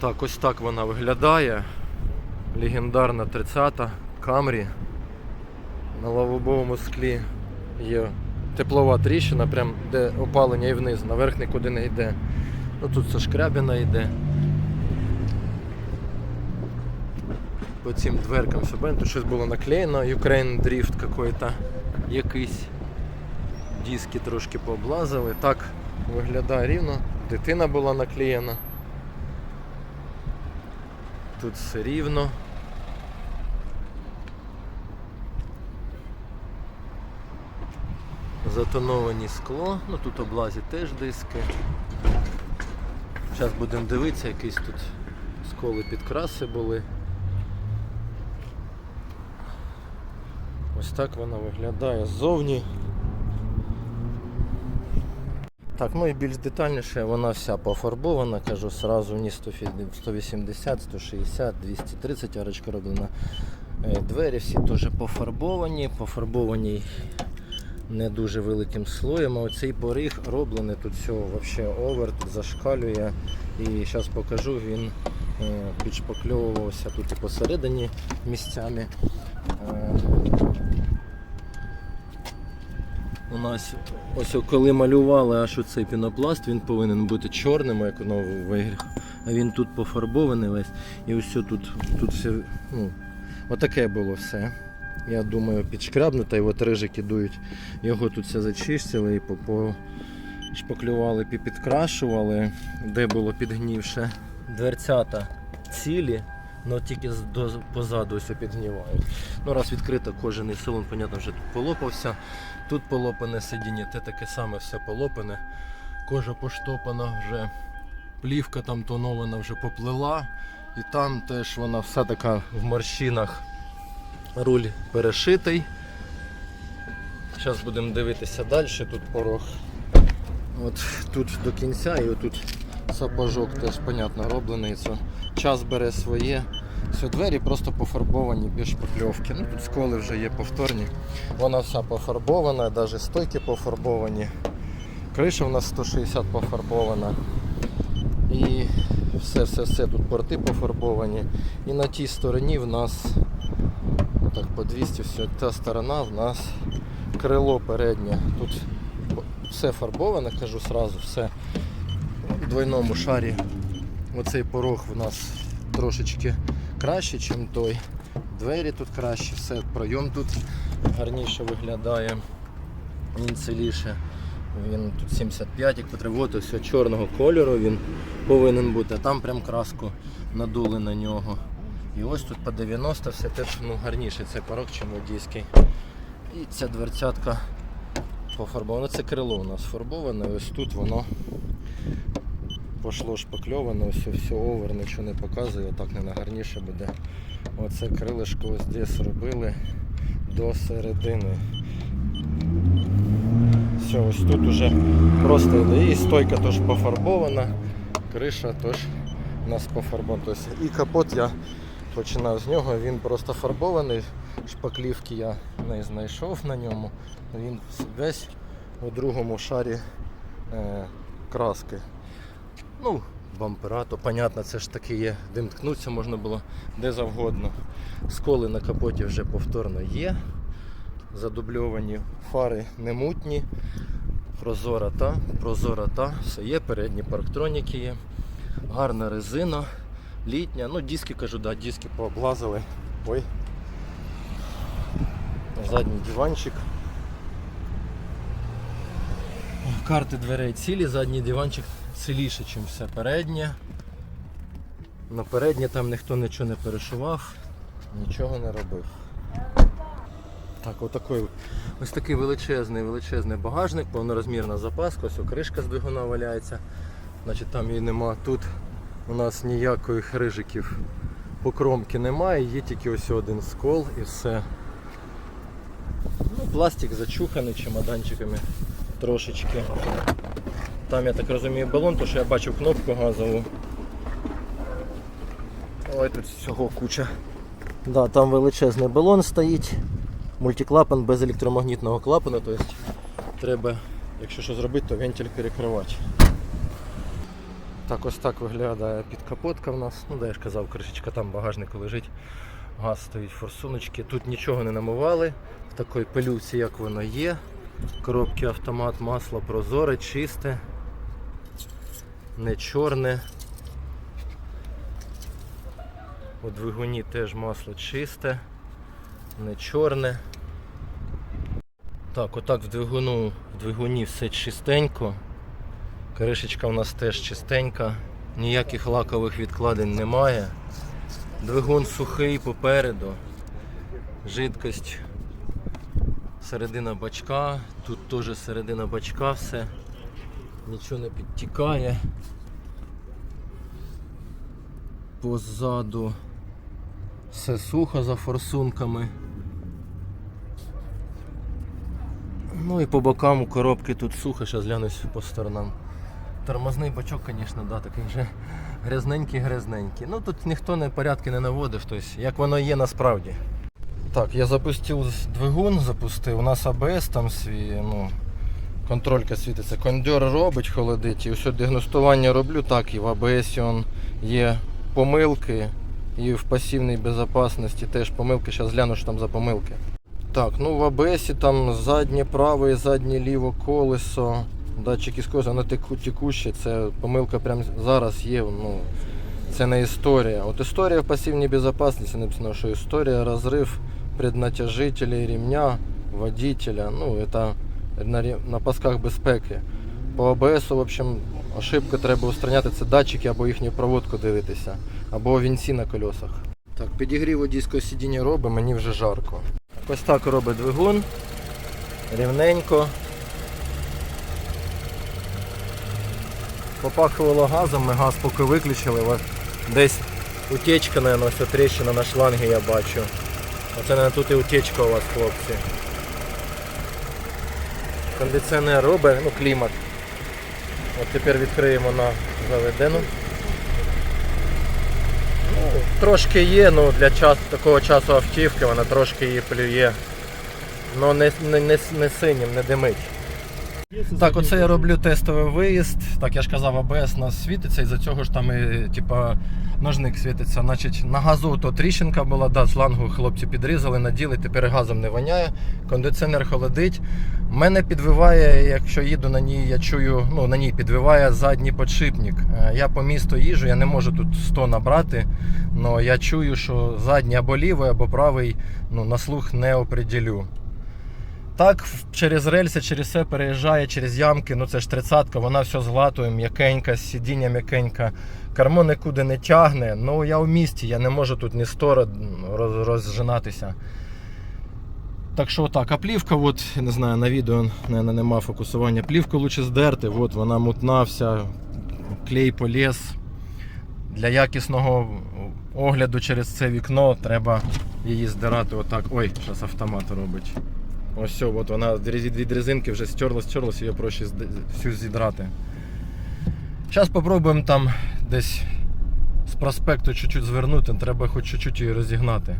Так, ось так вона виглядає. Легендарна 30-та Камрі. На лавовому склі є теплова тріщина, прям де опалення і вниз, наверх нікуди не йде. Ну тут це шкрябіна йде. По цим дверкам все тут щось було наклеєно, Ukraine Drift какой-то якийсь. Диски трошки пооблазили. Так виглядає рівно. Дитина була наклеєна. Тут все рівно. Затоновані скло, ну тут облазі теж диски. Зараз будемо дивитися, якісь тут сколи підкраси були. Ось так вона виглядає ззовні. Так, ну і більш детальніше вона вся пофарбована, кажу сразу ні 180, 160, 230 арочка роблена. Е, Двері всі теж пофарбовані, пофарбовані не дуже великим слоєм. А оцей поріг роблений тут все вообще овер, тут зашкалює. І зараз покажу, він е, підшпакльовувався тут і посередині місцями. У нас ось коли малювали аж оцей пінопласт, він повинен бути чорним, як воно вигляд. А він тут пофарбований весь. І ось тут, тут все, ну, отаке було все. Я думаю, підшкрябнуто, і от рижики дують. Його тут все зачистили і по, по шпаклювали, підкрашували, де було підгнівше. Дверцята цілі, але тільки позаду ось підгнівають. Ну, раз відкрито кожаний салон, понятно, вже тут полопався. Тут полопане сидіння, те таке саме все полопане. Кожа поштопана вже, плівка там тонована вже поплила. І там теж вона вся така в морщинах. Руль перешитий. Зараз будемо дивитися далі. Тут порог. От тут до кінця і отут сапожок теж, понятно, роблений. Це час бере своє. Все, двері просто пофарбовані без шпакльовки. Ну, тут сколи вже є повторні. Вона вся пофарбована, навіть стойки пофарбовані. Криша у нас 160 пофарбована. І все-все-все тут порти пофарбовані. І на тій стороні в нас так по 200 все. Та сторона в нас крило переднє. Тут все фарбоване, кажу сразу, все в двойному шарі. Оцей порог в нас трошечки краще, ніж той. Двері тут краще, все, пройом тут гарніше виглядає. Він ціліше. Він тут 75, як потребувати, все чорного кольору він повинен бути, а там прям краску надули на нього. І ось тут по 90 все теж ну, гарніше цей порог, чим водійський. І ця дверцятка пофарбована. Це крило у нас фарбоване, ось тут воно пошло шпакльоване, ось все овер, нічого не показує, отак не нагарніше буде. Оце крилишко ось десь робили до середини. Все, ось тут уже просто. І стойка теж пофарбована, криша теж у нас пофарбована. І капот я починав з нього, він просто фарбований. Шпаклівки я не знайшов на ньому. Він весь у другому шарі е, краски. Ну, бампера, то понятно, це ж таки є. Дим ткнуться можна було де завгодно. Сколи на капоті вже повторно є. Задубльовані фари не мутні. Прозора та, прозора та, все є, передні парктроніки є. Гарна резина, літня. Ну, диски кажу, да, диски пооблазили. Ой. Задній диванчик. Карти дверей цілі, задній диванчик ціліше, ніж все переднє. На переднє там ніхто нічого не перешивав, нічого не робив. Так, отакий, ось такий величезний величезний багажник, повнорозмірна запаска, ось кришка з двигуна валяється. Значить там її нема. Тут у нас ніяких рижиків по кромки немає, є тільки ось один скол і все. Ну, пластик зачуханий чемоданчиками трошечки. Там я так розумію балон, тому що я бачив кнопку газову. Ой, тут всього куча. Да, там величезний балон стоїть. Мультиклапан без електромагнітного клапана, тобто треба, якщо що зробити, то вентиль перекривати. Так, ось так виглядає підкапотка в нас. Ну, де я ж казав, кришечка там багажнику лежить. Газ стоїть форсуночки. Тут нічого не намивали. В такій пилюці, як воно є. Коробки автомат, масло прозоре, чисте, не чорне. У двигуні теж масло чисте, не чорне. Так, отак в двигуну, в двигуні все чистенько. Кришечка у нас теж чистенька, ніяких лакових відкладень немає. Двигун сухий попереду. Жидкость середина бачка, тут теж середина бачка все. Нічого не підтікає. Позаду все сухо за форсунками. Ну і по бокам у коробки тут сухо, зараз глянусь по сторонам. Тормозний бачок, звісно, да, такий вже грязненький-грязненький. Ну тут ніхто не порядки не наводив, тобто, як воно є насправді. Так, я запустив двигун, запустив. У нас АБС там свій, ну, контролька світиться. Кондьор робить, холодить. І все дегустування роблю так, і в АБС он є помилки. І в пасивній безпечності теж помилки. Зараз гляну, що там за помилки. Так, ну в АБС там заднє праве і заднє ліве колесо. Датчики скорості, воно текуще, це помилка прямо зараз є. Ну, це не історія. От історія в пасивній безпечності написано, що історія розрив преднатяжителя ремня, водителя. Ну, це на, пасках безпеки. По АБС, в общем, ошибка треба устраняти, це датчики або їхню проводку дивитися, або вінці на колесах. Так, підігрів водійського сидіння робить, мені вже жарко. Ось так робить двигун. Рівненько. Попахувало газом, ми газ поки виключили. Десь утечка, ось тріщина на шлангі я бачу. Оце наверное, тут і утечка у вас, хлопці. Кондиціонер робить, ну клімат. От тепер відкриємо на заведену. Ну, трошки є, ну для час, такого часу автівки вона трошки її плює. Ну не, не, не, не синім, не димить. Так, оце я роблю тестовий виїзд. Так, я ж казав, АБС нас світиться, і за цього ж там і, типа, ножник світиться. Значить, на газу то тріщинка була, да, шлангу хлопці підрізали, наділи, тепер газом не воняє, кондиціонер холодить. Мене підвиває, якщо їду на ній, я чую, ну на ній підвиває задній подшипник. Е, Я по місту їжджу, я не можу тут 100 набрати, але я чую, що задній або лівий, або правий ну, на слух не определю. Так, через рельси, через все переїжджає, через ямки, ну це ж тридцятка, вона все златує, м'якенька, сидіння м'якенька. Кермо нікуди не тягне. Ну я в місті, я не можу тут ні роз, розжинатися. Так що так, а плівка, от, не знаю, на відео наверное, нема фокусування. Плівку лучше здерти, от вона мутна вся, клей поліз. Для якісного огляду через це вікно треба її здирати отак. Ой, зараз автомат робить. Ось от вона від резинки вже стерлась, стерлась, її проще всю зідрати. Зараз спробуємо там десь з проспекту чуть-чуть звернути, треба хоч чуть-чуть її розігнати.